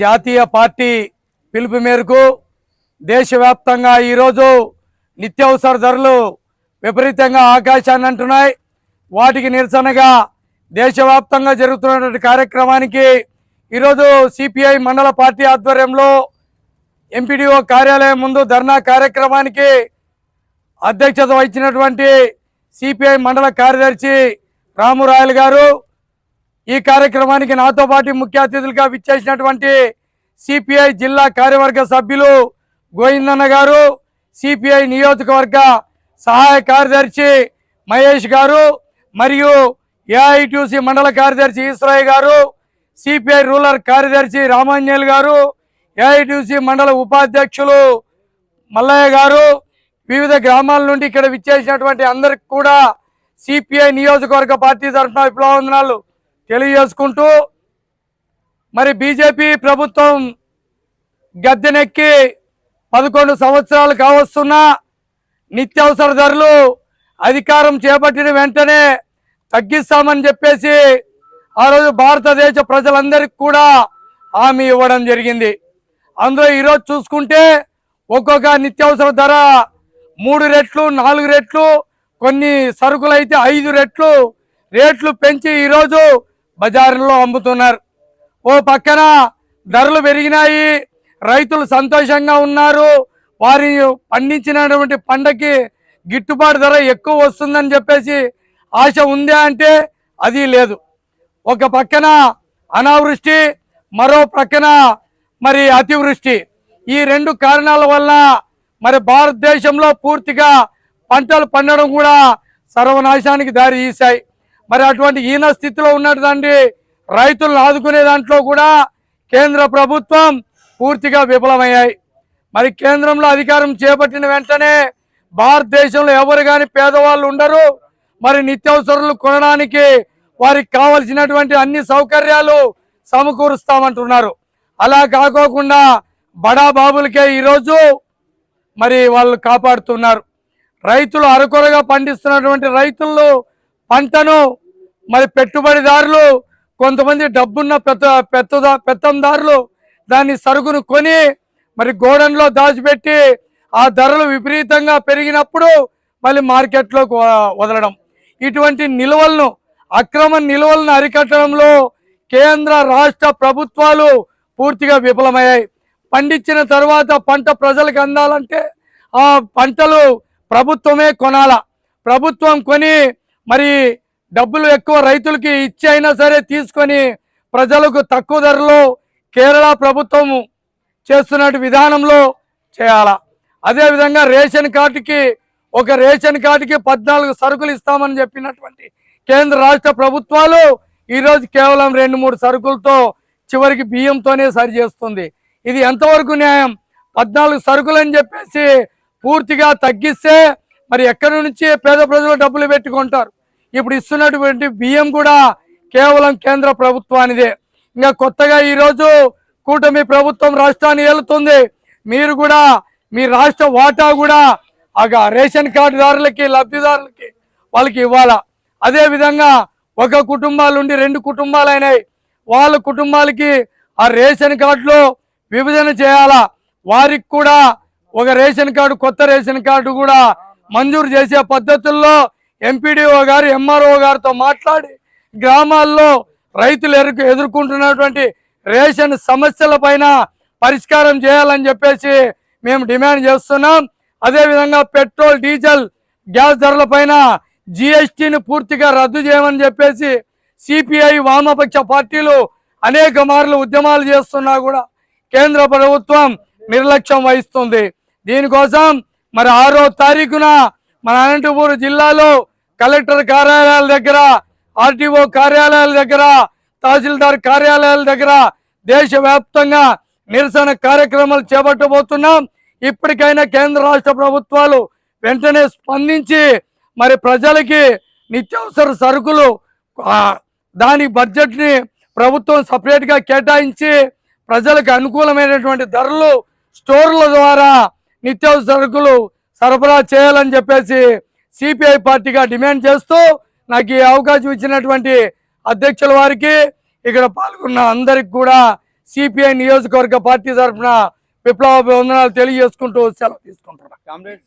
జాతీయ పార్టీ పిలుపు మేరకు దేశవ్యాప్తంగా ఈరోజు నిత్యావసర ధరలు విపరీతంగా ఆకాశాన్ని అంటున్నాయి. వాటికి నిరసనగా దేశవ్యాప్తంగా జరుగుతున్నటువంటి కార్యక్రమానికి ఈరోజు సిపిఐ మండల పార్టీ ఆధ్వర్యంలో ఎంపీడీఓ కార్యాలయం ముందు ధర్నా కార్యక్రమానికి అధ్యక్షత వహించినటువంటి సిపిఐ మండల కార్యదర్శి రామురాయలు గారు ఈ కార్యక్రమానికి నాతో పాటు ముఖ్య అతిథులుగా విచ్చేసినటువంటి సిపిఐ జిల్లా కార్యవర్గ సభ్యులు గోవిందన్న గారు సిపిఐ నియోజకవర్గ సహాయ కార్యదర్శి మహేష్ గారు మరియు ఏఐటిసి మండల కార్యదర్శి ఈశ్వరయ్య గారు సిపిఐ రూరల్ కార్యదర్శి రామాంజల్ గారు ఏఐటిసి మండల ఉపాధ్యక్షులు మల్లయ్య గారు వివిధ గ్రామాల నుండి ఇక్కడ విచ్చేసినటువంటి అందరికి కూడా సిపిఐ నియోజకవర్గ పార్టీ తరఫున విప్లవందనాలు తెలియజేసుకుంటూ మరి బీజేపీ ప్రభుత్వం గద్దెనెక్కి పదకొండు సంవత్సరాలు కావస్తున్నా నిత్యావసర ధరలు అధికారం చేపట్టిన వెంటనే తగ్గిస్తామని చెప్పేసి ఆ రోజు భారతదేశ ప్రజలందరికీ కూడా హామీ ఇవ్వడం జరిగింది. అందులో ఈరోజు చూసుకుంటే ఒక్కొక్క నిత్యావసర ధర మూడు రెట్లు నాలుగు రెట్లు కొన్ని సరుకులు అయితే ఐదు రెట్లు రేట్లు పెంచి ఈరోజు బజార్లో అమ్ముతున్నారు. ఓ పక్కన ధరలు పెరిగినాయి. రైతులు సంతోషంగా ఉన్నారు. వారి పండించినటువంటి పంటకి గిట్టుబాటు ధర ఎక్కువ వస్తుందని చెప్పేసి ఆశ ఉందా అంటే అది లేదు. ఒక పక్కన అనావృష్టి మరో పక్కన మరి అతివృష్టి. ఈ రెండు కారణాల వల్ల మరి భారతదేశంలో పూర్తిగా పంటలు పండడం కూడా సర్వనాశానికి దారి తీశాయి మరి అటువంటి హీన స్థితిలో ఉన్నటువంటి రైతులను ఆదుకునే దాంట్లో కూడా కేంద్ర ప్రభుత్వం పూర్తిగా విఫలమయ్యాయి. మరి కేంద్రంలో అధికారం చేపట్టిన వెంటనే భారతదేశంలో ఎవరు కానీ పేదవాళ్ళు ఉండరు. మరి నిత్యావసరాలు కొనడానికి వారికి కావలసినటువంటి అన్ని సౌకర్యాలు సమకూరుస్తామంటున్నారు. అలా కాకోకుండా బడా బాబులకే ఈరోజు మరి వాళ్ళు కాపాడుతున్నారు. రైతులు అరకొరగా పండిస్తున్నటువంటి రైతులు పంటను మరి పెట్టుబడిదారులు కొంతమంది డబ్బున్న పెద్ద పెద్ద పెత్తందారులు దాన్ని సరుకును కొని మరి గోడంలో దాచిపెట్టి ఆ ధరలు విపరీతంగా పెరిగినప్పుడు మళ్ళీ మార్కెట్లోకి వ- వదలడం. ఇటువంటి నిల్వలను అక్రమ నిల్వలను అరికట్టడంలో కేంద్ర రాష్ట్ర ప్రభుత్వాలు పూర్తిగా విఫలమయ్యాయి. పండించిన తర్వాత పంట ప్రజలకు అందాలంటే ఆ పంటలు ప్రభుత్వమే కొనాల. ప్రభుత్వం కొని మరి డబ్బులు ఎక్కువ రైతులకి ఇచ్చి అయినా సరే తీసుకొని ప్రజలకు తక్కువ ధరలో కేరళ ప్రభుత్వం చేస్తున్నట్టు విధానంలో చేయాలా. అదేవిధంగా రేషన్ కార్డుకి ఒక రేషన్ కార్డుకి పద్నాలుగు సరుకులు ఇస్తామని చెప్పినటువంటి కేంద్ర రాష్ట్ర ప్రభుత్వాలు ఈరోజు కేవలం రెండు మూడు సరుకులతో చివరికి బియ్యంతోనే సరి చేస్తుంది. ఇది ఎంతవరకు న్యాయం? పద్నాలుగు సరుకులు అని చెప్పేసి పూర్తిగా తగ్గిస్తే మరి ఎక్కడి నుంచి పేద ప్రజలు డబ్బులు పెట్టుకుంటారు? ఇప్పుడు ఇస్తున్నటువంటి బియ్యం కూడా కేవలం కేంద్ర ప్రభుత్వానిదే. ఇంకా కొత్తగా ఈరోజు కూటమి ప్రభుత్వం రాష్ట్రాన్ని ఏలుతుంది. మీరు కూడా మీ రాష్ట్ర వాటా కూడా ఆ రేషన్ కార్డుదారులకి లబ్ధిదారులకి వాళ్ళకి ఇవ్వాలా? అదేవిధంగా ఒక కుటుంబాలు ఉండి రెండు కుటుంబాలు అయినాయి వాళ్ళ కుటుంబాలకి ఆ రేషన్ కార్డులో విభజన చేయాలా? వారికి కూడా ఒక రేషన్ కార్డు కొత్త రేషన్ కార్డు కూడా మంజూరు చేసే పద్ధతుల్లో ఎంపీడీఓ గారు ఎంఆర్ఓ గారితో మాట్లాడి గ్రామాల్లో రైతులు ఎదుర్కొ ఎదుర్కొంటున్నటువంటి రేషన్ సమస్యల పైన పరిష్కారం చేయాలని చెప్పేసి మేము డిమాండ్ చేస్తున్నాం. అదేవిధంగా పెట్రోల్ డీజిల్ గ్యాస్ ధరల పైన జిఎస్టీని పూర్తిగా రద్దు చేయమని చెప్పేసి సిపిఐ వామపక్ష పార్టీలు అనేక మార్లు ఉద్యమాలు చేస్తున్నా కూడా కేంద్ర ప్రభుత్వం నిర్లక్ష్యం వహిస్తుంది. దీనికోసం మరి ఆరో తారీఖున మన అనంతపురం జిల్లాలో కలెక్టర్ కార్యాలయాల దగ్గర ఆర్టీఓ కార్యాలయాల దగ్గర తహసీల్దార్ కార్యాలయాల దగ్గర దేశవ్యాప్తంగా నిరసన కార్యక్రమాలు చేపట్టబోతున్నాం. ఇప్పటికైనా కేంద్ర రాష్ట్ర ప్రభుత్వాలు వెంటనే స్పందించి మరి ప్రజలకి నిత్యావసర సరుకులు దాని బడ్జెట్ని ప్రభుత్వం సపరేట్గా కేటాయించి ప్రజలకు అనుకూలమైనటువంటి ధరలు స్టోర్ల ద్వారా నిత్యావసర సరుకులు సరఫరా చేయాలని చెప్పేసి సిపిఐ పార్టీగా డిమాండ్ చేస్తూ నాకు ఈ అవకాశం ఇచ్చినటువంటి అధ్యక్షుల వారికి ఇక్కడ పాల్గొన్న అందరికి కూడా సిపిఐ నియోజకవర్గ పార్టీ తరఫున విప్లవ వందనాలు తెలియజేసుకుంటూ సెలవు తీసుకుంటున్నాను